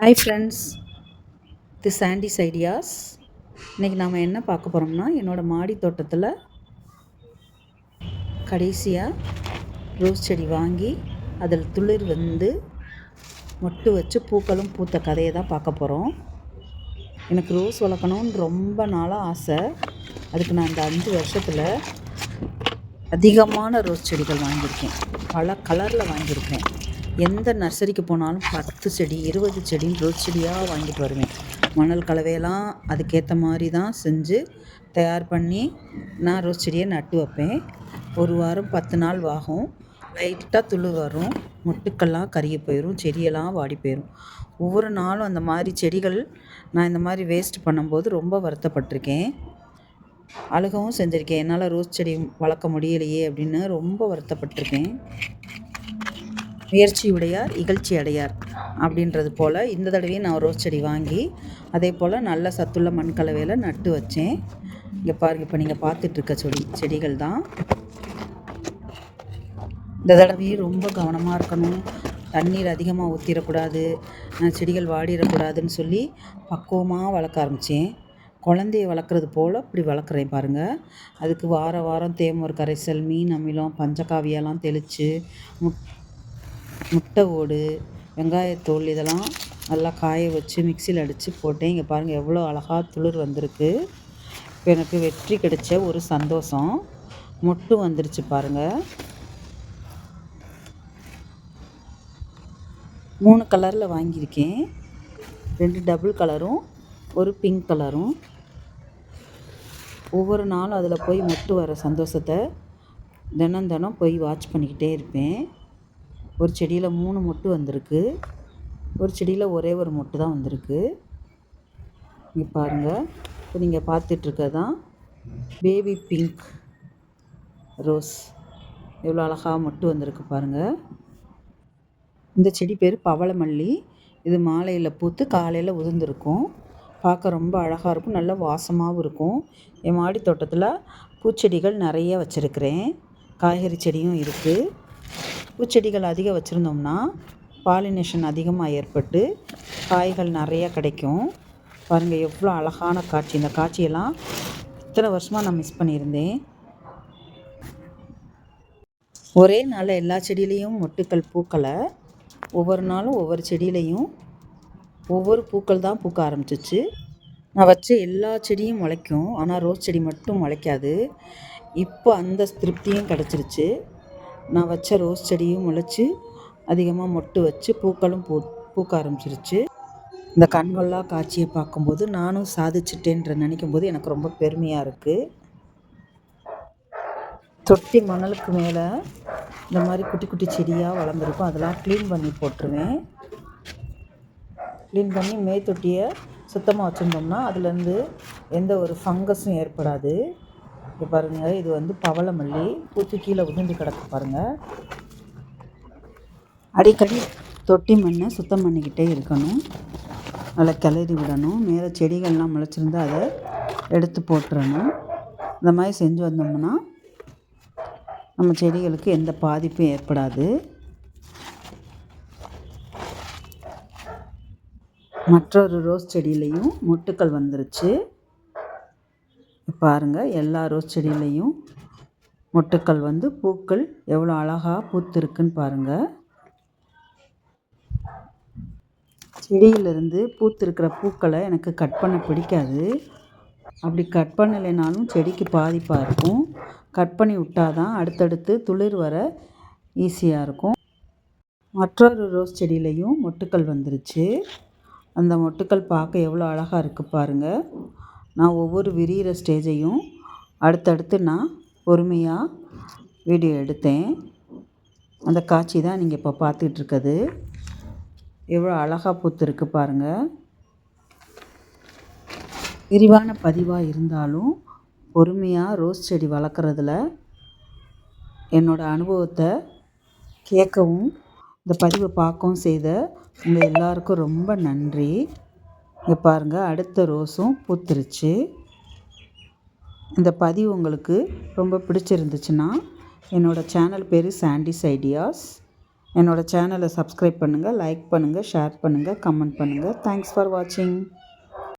Hi friends the Sandy's ideas இன்றைக்கி நாம் என்ன பார்க்க போகிறோம்னா என்னோடய மாடி தோட்டத்தில் கடைசியாக ரோஸ் செடி வாங்கி அதில் துளிர் வந்து மொட்டு வச்சு பூக்களும் பூத்த கதையை தான் பார்க்க போகிறோம் எனக்கு ரோஸ் வளர்க்கணும்னு ரொம்ப நாளாக ஆசை. அதுக்கு நான் இந்த அஞ்சு வருஷத்தில் அதிகமான ரோஸ் செடிகள் வாங்கியிருக்கேன். பல கலரில் வாங்கியிருக்கேன். எந்த நர்சரிக்கு போனாலும் பத்து செடி இருபது செடின்னு ரோஸ் செடியாக வாங்கிட்டு வருவேன். மணல் கலவையெல்லாம் அதுக்கேற்ற மாதிரி தான் செஞ்சு தயார் பண்ணி நான் ரோஸ் செடியை நட்டு வைப்பேன். ஒரு வாரம் பத்து நாள் ஆகும் லைட்டாக துளு வரும். மொட்டுக்கள்லாம் கருகி போயிடும் செடியெல்லாம் வாடி போயிடும் ஒவ்வொரு நாளும் அந்த மாதிரி செடிகள் நான் இந்த மாதிரி வேஸ்ட் பண்ணும்போது ரொம்ப வருத்தப்பட்டிருக்கேன். அழுகவும் செஞ்சுருக்கேன். என்னால் ரோஸ் செடி வளர்க்க முடியலையே அப்படின்னு ரொம்ப வருத்தப்பட்டிருக்கேன். முயற்சியுடையார் இகழ்ச்சி அடையார் அப்படின்றது போல் இந்த தடவையும் நான் ரோஸ் செடி வாங்கி அதே போல் நல்ல சத்துள்ள மண் கலவையில் நட்டு வச்சேன். இங்கே பாருங்கள் இப்போ நீங்கள் பார்த்துட்ருக்க செடி செடிகள் தான். இந்த தடவையும் ரொம்ப கவனமாக இருக்கணும். தண்ணீர் அதிகமாக ஊற்றிடக்கூடாது செடிகள் வாடிடக்கூடாதுன்னு சொல்லி பக்குவமாக வளர்க்க ஆரம்பித்தேன் குழந்தைய வளர்க்குறது போல் இப்படி வளர்க்குறேன் பாருங்கள் அதுக்கு வார வாரம் தேமூர் கரைசல் மீன் அமிலம் பஞ்சகாவியெல்லாம் தெளித்து முட் முட்டை ஓடு வெங்காயத்தோல் இதெல்லாம் நல்லா காய வச்சு மிக்சியில் அடித்து போட்டேன். இங்கே பாருங்கள் எவ்வளோ அழகாக துளிர் வந்திருக்கு. இப்போ எனக்கு வெற்றி கிடைச்ச ஒரு சந்தோஷம். மொட்டு வந்துருச்சு பாருங்கள் மூணு கலரில் வாங்கியிருக்கேன். ரெண்டு டபுள் கலரும் ஒரு பிங்க் கலரும். ஒவ்வொரு நாளும் அதில் போய் மொட்டு வர சந்தோஷத்தை தினம் தினம் போய் வாட்ச் பண்ணிக்கிட்டே இருப்பேன். ஒரு செடியில் மூணு மொட்டு வந்திருக்கு. ஒரு செடியில் ஒரே ஒரு மொட்டு தான் வந்திருக்கு. இங்கே பாருங்கள் இப்போ நீங்கள் பார்த்துட்ருக்கறது தான் பேபி பிங்க் ரோஸ் எவ்வளோ அழகாக மொட்டு வந்திருக்கு பாருங்கள் இந்த செடி பேர் பவளமல்லி. இது மாலையில் பூத்து காலையில் உதிர்ந்துருக்கும். பார்க்க ரொம்ப அழகாக இருக்கும். நல்ல வாசமாகவும் இருக்கும். என் மாடி தோட்டத்தில் பூச்செடிகள் நிறைய வச்சுருக்கிறேன். காய்கறி செடியும் இருக்குது பூச்செடிகள் அதிகம் வச்சுருந்தோம்னா பாலினேஷன் அதிகமாக ஏற்பட்டு காய்கள் நிறையா கிடைக்கும். பாருங்கள் எவ்வளோ அழகான காட்சி. இந்த காட்சியெல்லாம் இத்தனை வருஷமாக நான் மிஸ் பண்ணியிருந்தேன். ஒரே நாளில் எல்லா செடியிலையும் மொட்டுக்கள் பூக்களை ஒவ்வொரு நாளும் ஒவ்வொரு செடியிலையும் ஒவ்வொரு பூக்கள் தான் பூக்க ஆரம்பிச்சிச்சு. நான் வச்ச எல்லா செடியும் முளைக்கும். ஆனால் ரோஸ் செடி மட்டும் முளைக்காது. இப்போ அந்த திருப்தியும் கிடச்சிருச்சு. நான் வச்ச ரோஸ் செடியும் முளைச்சி அதிகமாக மொட்டு வச்சு பூக்களும் பூ பூக்க ஆரம்பிச்சிருச்சு. இந்த கண்கொள்ளா காட்சியை பார்க்கும்போது நானும் சாதிச்சிட்டேன்ற நினைக்கும் போது எனக்கு ரொம்ப பெருமையாக இருக்குது தொட்டி மணலுக்கு மேலே இந்த மாதிரி குட்டி குட்டி செடியாக வளர்ந்துருக்கும். அதெல்லாம் க்ளீன் பண்ணி போட்டுருவேன். க்ளீன் பண்ணி மேய்த்தொட்டியை சுத்தமாக வச்சுருந்தோம்னா அதுலேருந்து எந்த ஒரு ஃபங்கஸும் ஏற்படாது. இப்போ பாருங்கள் இது வந்து பவளமல்லி. பூத்து கீழே உதிர்ந்து கிடக்கு பாருங்கள் அடிக்கடி தொட்டி மண்ணை சுத்தம் பண்ணிக்கிட்டே இருக்கணும். நல்லா கிளறி விடணும். மேலே செடிகள்லாம் முளைச்சிருந்தா அதை எடுத்து போட்டுறணும். இந்த மாதிரி செஞ்சு வந்தோம்னா நம்ம செடிகளுக்கு எந்த பாதிப்பும் ஏற்படாது. மற்றொரு ரோஸ் செடியிலையும் மொட்டுக்கள் வந்துருச்சு. பாருங்கள் எல்லா ரோஸ் செடியிலையும் மொட்டுக்கள் வந்து பூக்கள் எவ்வளோ அழகாக பூத்துருக்குன்னு பாருங்கள் செடியிலிருந்து பூத்திருக்கிற பூக்களை எனக்கு கட் பண்ண பிடிக்காது. அப்படி கட் பண்ணலைனாலும் செடிக்கு பாதிப்பாக இருக்கும். கட் பண்ணி விட்டால் தான் அடுத்தடுத்து துளிர் வர ஈஸியாக இருக்கும். மற்றொரு ரோஸ் செடியிலையும் மொட்டுக்கள் வந்துருச்சு. அந்த மொட்டுக்கள் பார்க்க எவ்வளோ அழகாக இருக்குது பாருங்கள் நான் ஒவ்வொரு விரிகிற ஸ்டேஜையும் அடுத்தடுத்து நான் பொறுமையாக வீடியோ எடுத்தேன். அந்த காட்சி தான் நீங்கள் இப்போ பார்த்துட்ருக்குது எவ்வளோ அழகாக பூத்துருக்கு பாருங்கள் விரிவான பதிவாக இருந்தாலும் பொறுமையாக ரோஸ் செடி வளர்க்குறதுல என்னோடய அனுபவத்தை கேட்கவும் இந்த பதிவை பார்க்கவும் செய்த உங்கள் எல்லாருக்கும் ரொம்ப நன்றி. இங்கே பாருங்கள் அடுத்த ரோஸும் பூத்துருச்சு. இந்த பதிவு உங்களுக்கு ரொம்ப பிடிச்சிருந்துச்சுன்னா என்னோடய சேனல் பேர் சாண்டிஸ் ஐடியாஸ் என்னோடய சேனலை சப்ஸ்கிரைப் பண்ணுங்கள் லைக் பண்ணுங்கள் ஷேர் பண்ணுங்கள் கமெண்ட் பண்ணுங்கள் தேங்க்ஸ் ஃபார் வாட்சிங்